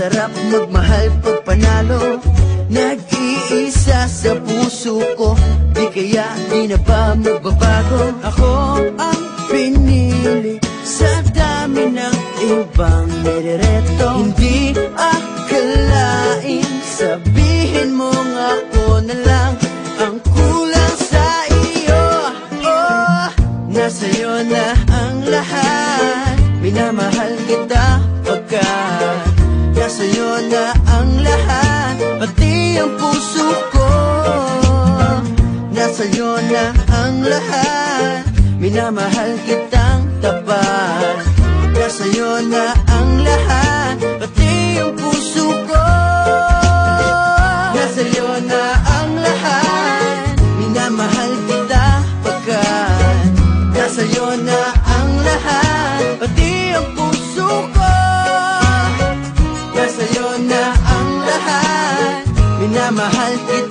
sarap magmahal pag panalo. Nag-iisa sa puso ko Di kaya di na ba magbabago? Ako ang pinili Sa dami ng ibang nirereto Hindi akalain Sabihin mong ako na lang Ang kulang sa iyo. Oh, nasa'yo Minamahal kitang tapat. Nasa'yo na ang lahat Pati ang puso ko. Nasa'yo na ang lahat Minamahal kita pagkat. Nasa'yo na ang lahat Pati ang puso ko. Nasa'yo na ang lahat Minamahal kitang